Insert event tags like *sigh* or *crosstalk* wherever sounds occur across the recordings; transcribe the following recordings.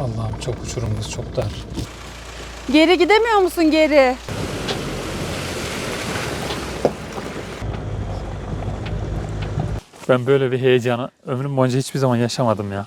Allah'ım çok uçurumumuz çok dar. Geri gidemiyor musun geri? Ben böyle bir heyecanı ömrüm boyunca hiçbir zaman yaşamadım ya.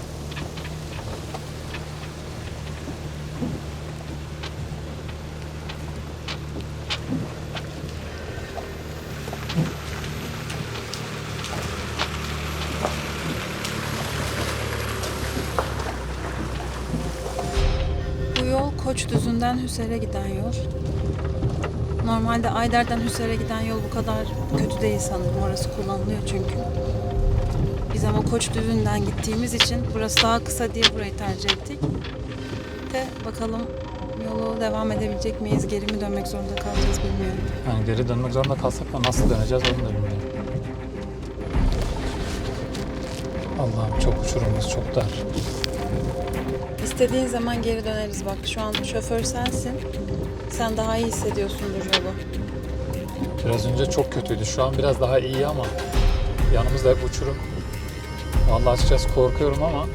Koç Düzü'nden Hüser'e giden yol. Normalde Ayder'den Hüser'e giden yol bu kadar kötü değil sanırım. Orası kullanılıyor çünkü. Biz ama Koç Düzü'nden gittiğimiz için burası daha kısa diye burayı tercih ettik. De bakalım yolu devam edebilecek miyiz? Geri mi dönmek zorunda kalacağız bilmiyorum. Yani geri dönmek zorunda kalsak da nasıl döneceğiz onu da bilmiyorum. Allah'ım çok uçurumumuz çok dar. İstediğin zaman geri döneriz bak. Şu an şoför sensin. Sen daha iyi hissediyorsundur yolu. Biraz önce çok kötüydü. Şu an biraz daha iyi ama yanımızda hep uçurum. Vallahi açıkçası korkuyorum ama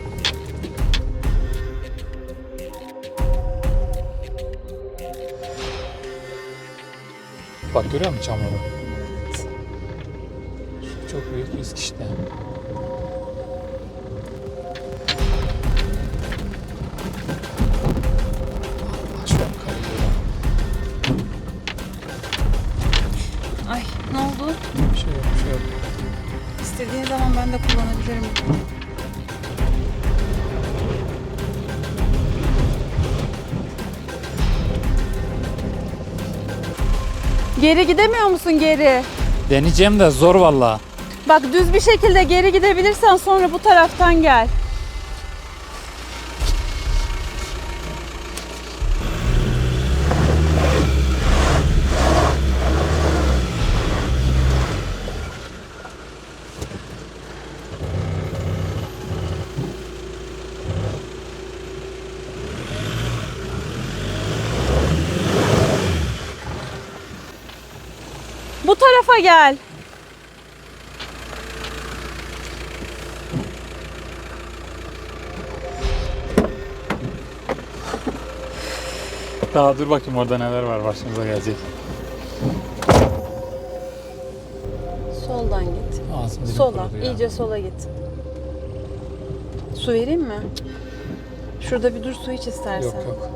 Bak görüyor musun çamuru? Çok büyük risk işte. Geri gidemiyor musun geri? Deneyeceğim de zor valla. Bak düz bir şekilde geri gidebilirsen sonra bu taraftan gel. Bu tarafa gel. Daha dur bakayım orada neler var başımıza gelecek. Soldan git. Ağzım dilim Sola, kurudu ya. iyice sola git. Su vereyim mi? Şurada bir dur su iç istersen. Yok yok.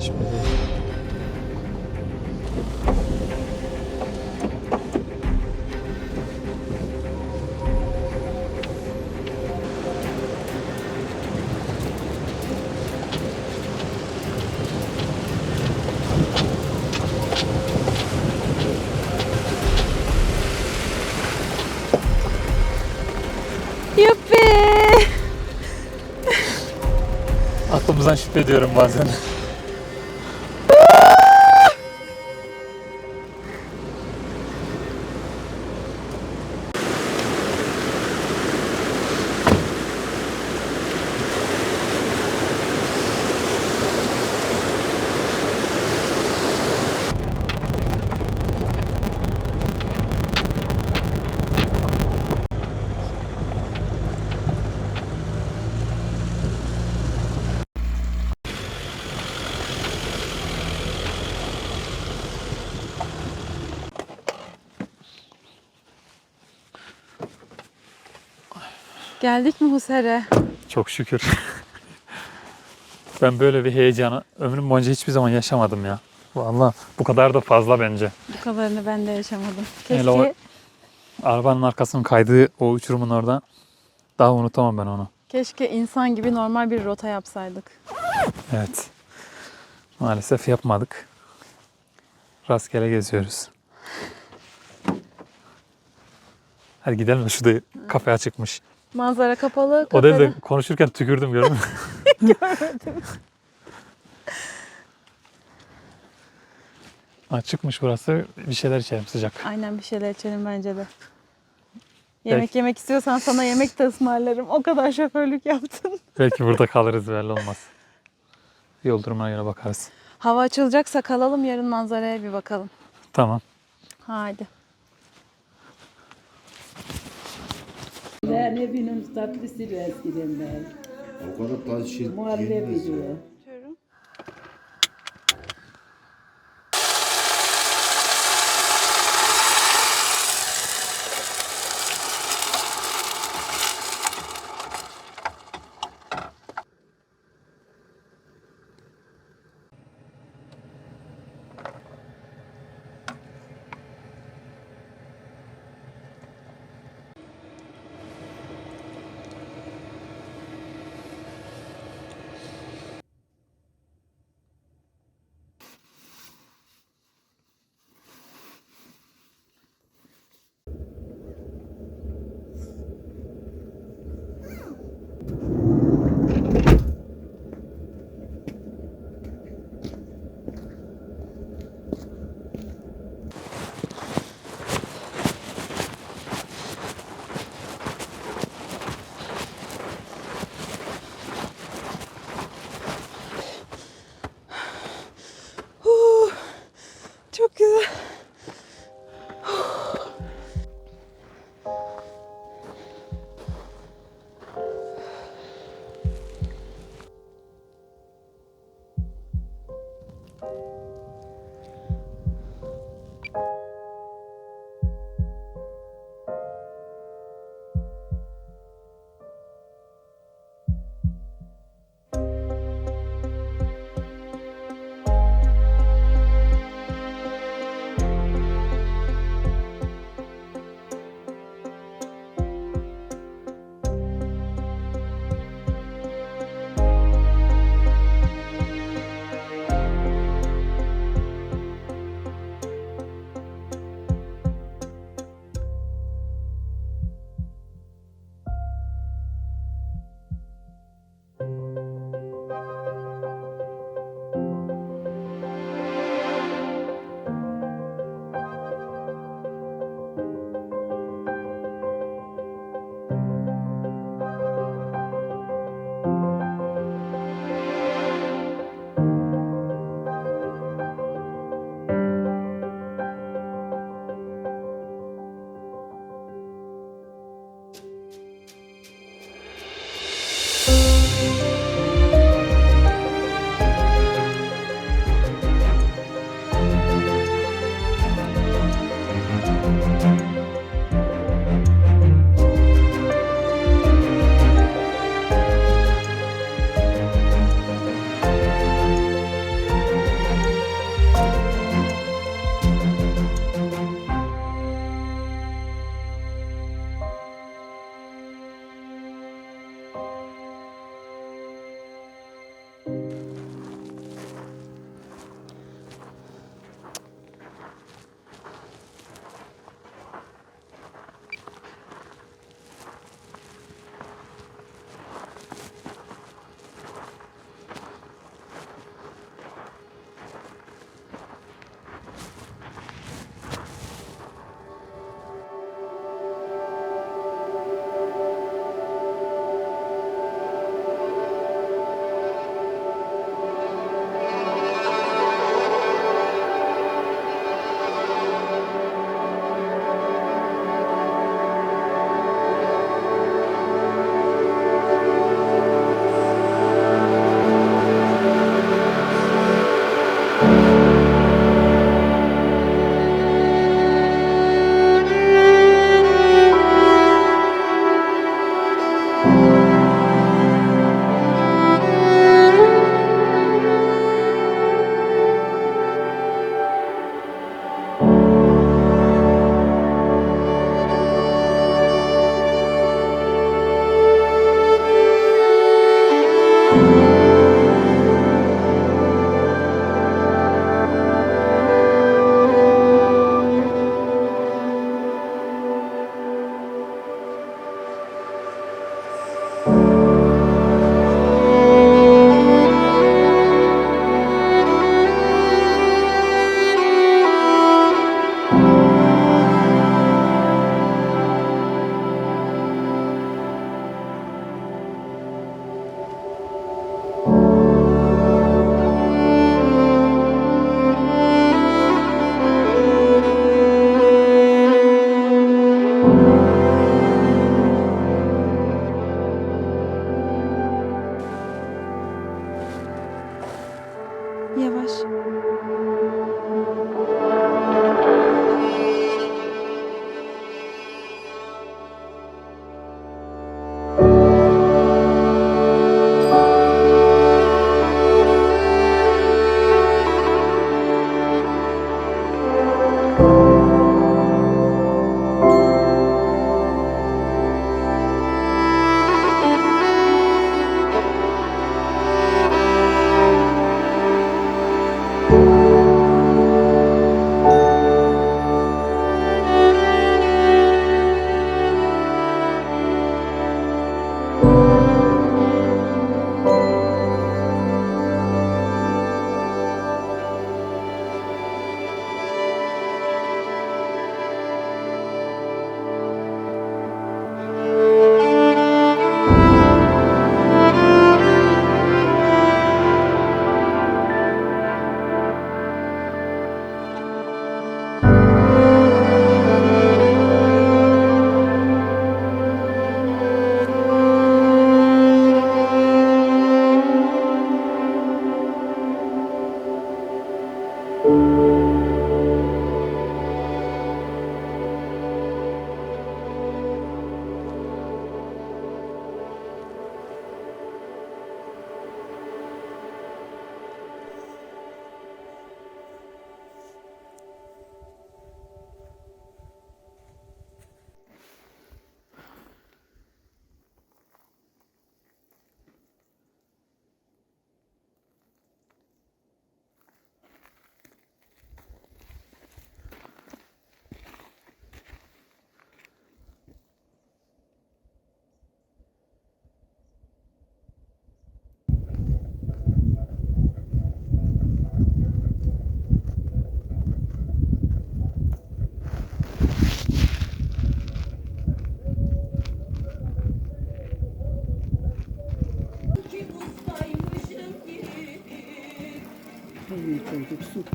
Şimdi değil. Aklımızdan şüphe ediyorum bazen. Geldik mi Husere? Çok şükür. ben böyle bir heyecanı ömrüm boyunca hiçbir zaman yaşamadım ya. Vallahi bu kadar da fazla bence. Bu kadarını ben de yaşamadım. Hele Keşke o- Arabanın arkasının kaydığı o uçurumun orada daha unutamam ben onu. keşke insan gibi normal bir rota yapsaydık. Evet. Maalesef yapmadık. Rastgele geziyoruz. Hadi gidelim de şurada kafe açıkmış. Manzara kapalı. O değil de konuşurken tükürdüm gördün mü? *laughs* Görmedim. Açıkmış burası. Bir şeyler içelim sıcak. Aynen bir şeyler içelim bence de. Yemek yemek istiyorsan sana yemek de ısmarlarım. O kadar şoförlük yaptın. Belki burada kalırız belli olmaz. Yol durumuna göre bakarız. Hava açılacaksa kalalım yarın manzaraya bir bakalım. Tamam. Hadi. Ben evinin tatlısıydı eskiden ben. O kadar taze şey Muhallebi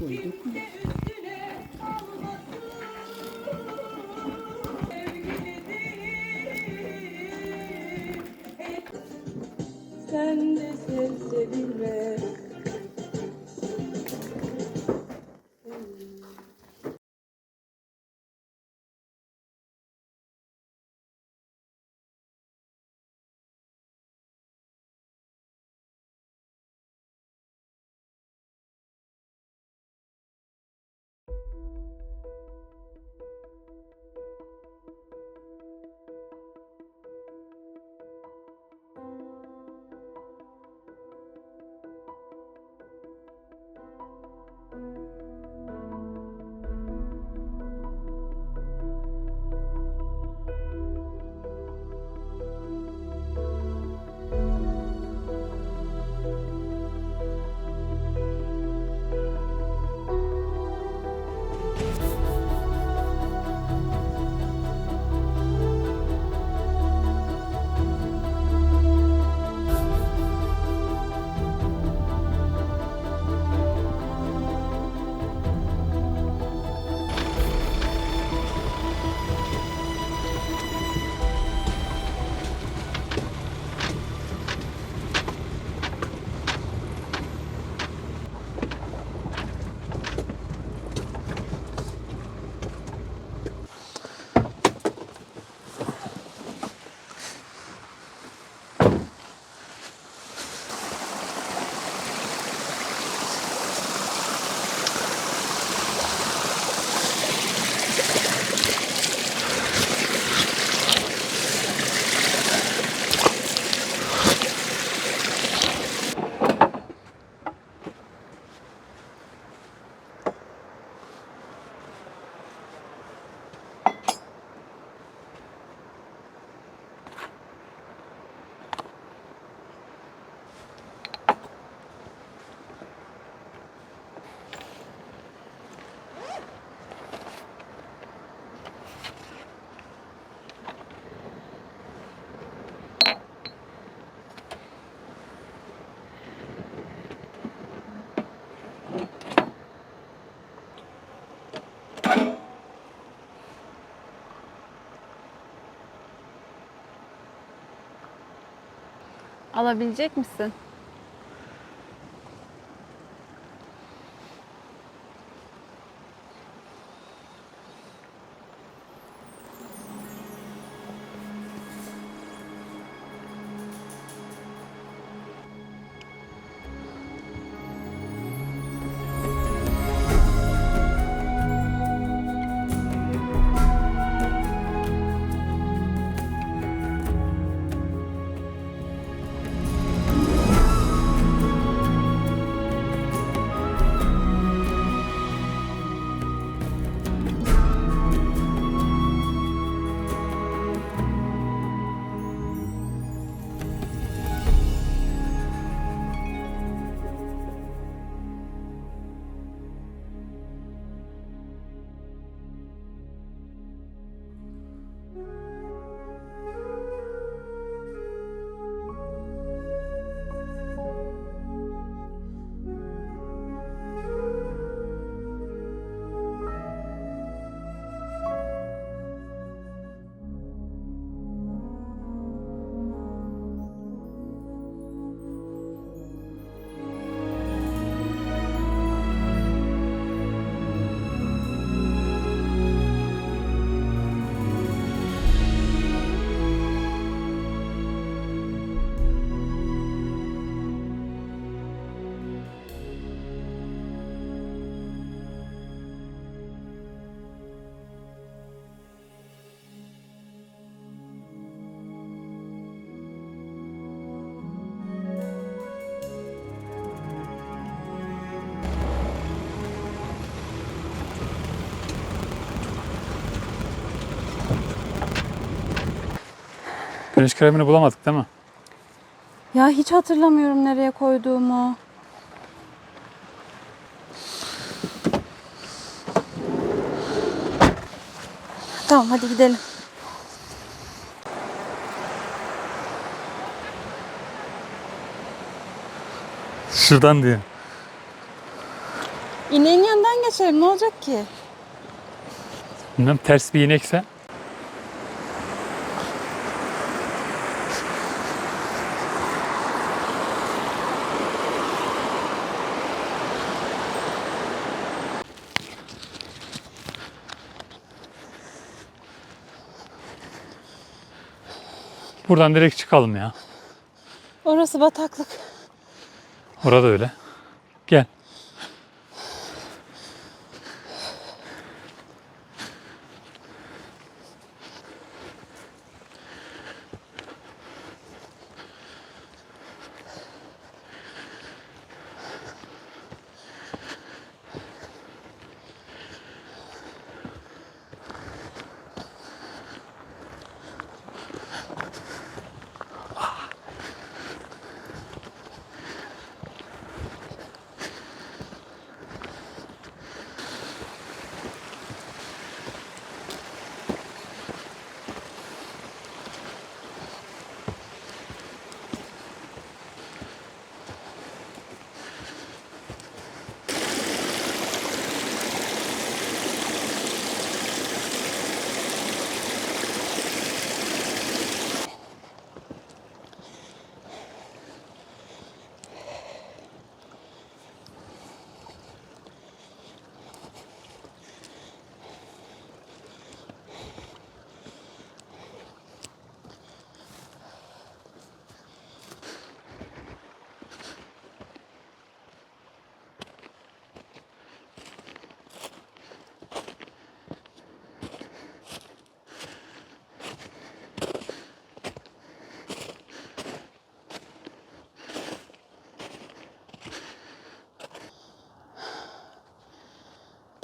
yenmez ya. diyor. Su koyduk. Sen Alabilecek misin? Güneş kremini bulamadık değil mi? Ya hiç hatırlamıyorum nereye koyduğumu. Tamam hadi gidelim. Şuradan diye. İneğin yanından geçelim ne olacak ki? Bilmem ters bir inekse. Buradan direkt çıkalım ya. Orası bataklık. Orada öyle. Gel.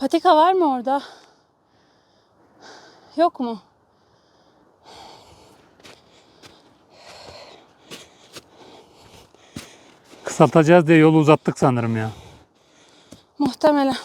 Patika var mı orada? Yok mu? Kısaltacağız diye yolu uzattık sanırım ya. Muhtemelen.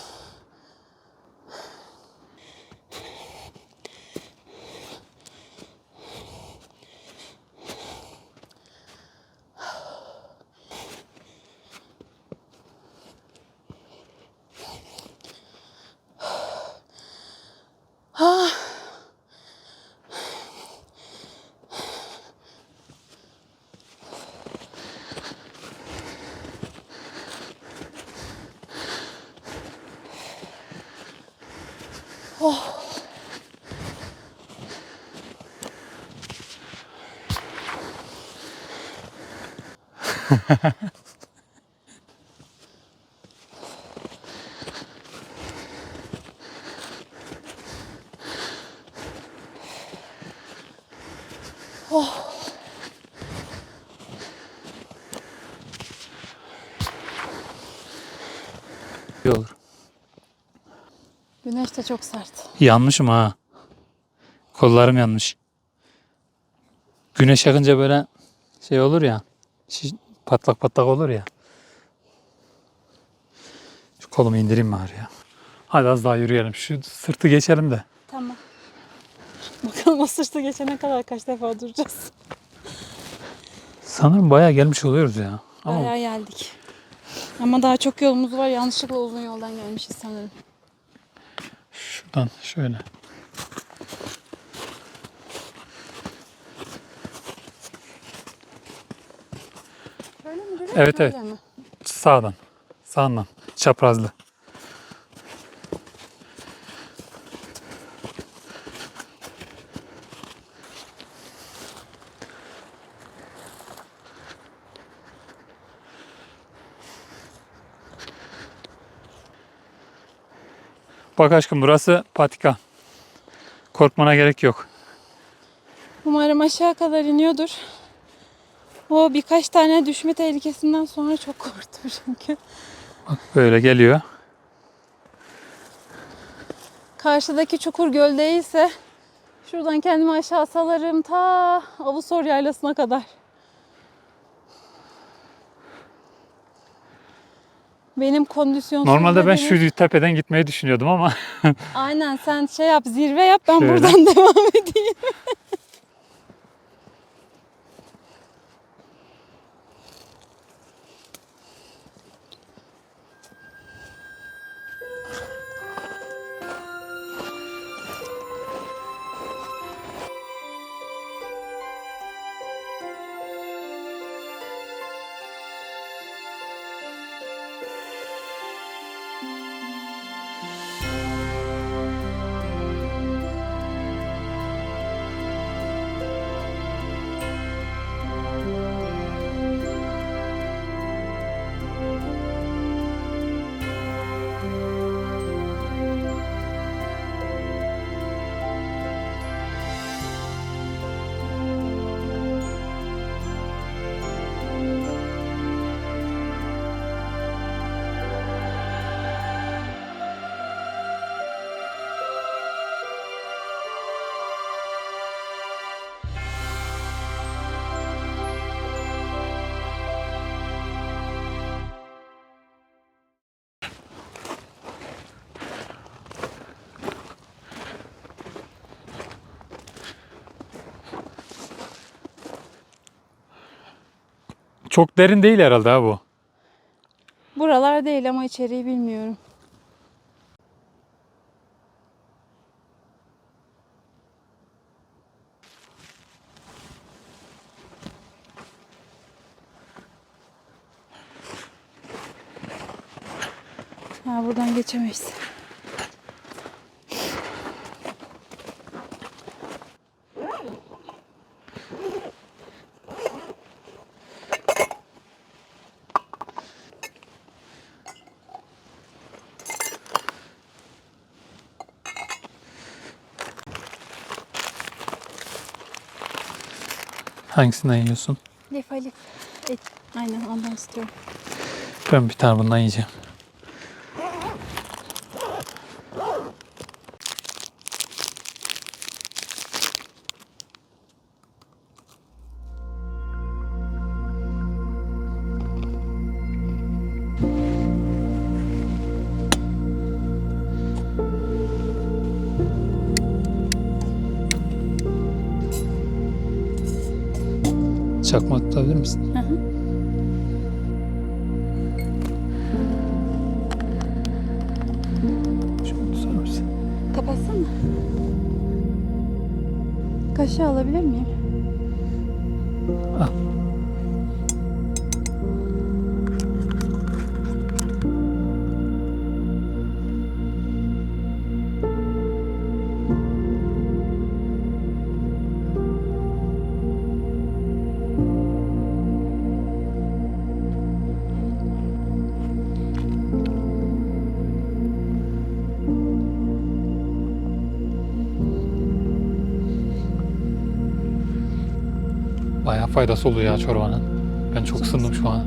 İyi olur. Güneş de çok sert. Yanmışım ha. Kollarım yanmış. Güneş yakınca böyle şey olur ya. şiş- Patlak patlak olur ya. Şu kolumu indireyim bari ya. Hadi az daha yürüyelim. Şu sırtı geçelim de. Tamam. Bakalım o sırtı geçene kadar kaç defa duracağız. Sanırım bayağı gelmiş oluyoruz ya. Ama Bayağı geldik. Ama daha çok yolumuz var. Yanlışlıkla uzun yoldan gelmişiz sanırım. şuradan şöyle. Şöyle mi duruyor? Evet, evet. mi? Sağdan. Sağdan. Çaprazlı. Bak aşkım burası patika. Korkmana gerek yok. Umarım aşağı kadar iniyordur. O birkaç tane düşme tehlikesinden sonra çok korktum çünkü. Bak böyle geliyor. Karşıdaki çukur göl değilse şuradan kendimi aşağı salarım ta Avusor yaylasına kadar. Benim kondisyonsuz Normalde ben şu tepeden gitmeyi düşünüyordum ama *laughs* Aynen sen şey yap zirve yap ben Şöyle. buradan *laughs* devam edeyim. Çok derin değil herhalde ha bu. Buralar değil ama içeriği bilmiyorum. Ha buradan geçemeyiz. Hangisinden yiyorsun? Lif. Aynen ondan istiyorum. Ben bir tane bundan yiyeceğim. Kaşığı alabilir miyim? Faydası oluyor ya çorbanın. Ben çok ısındım şu an.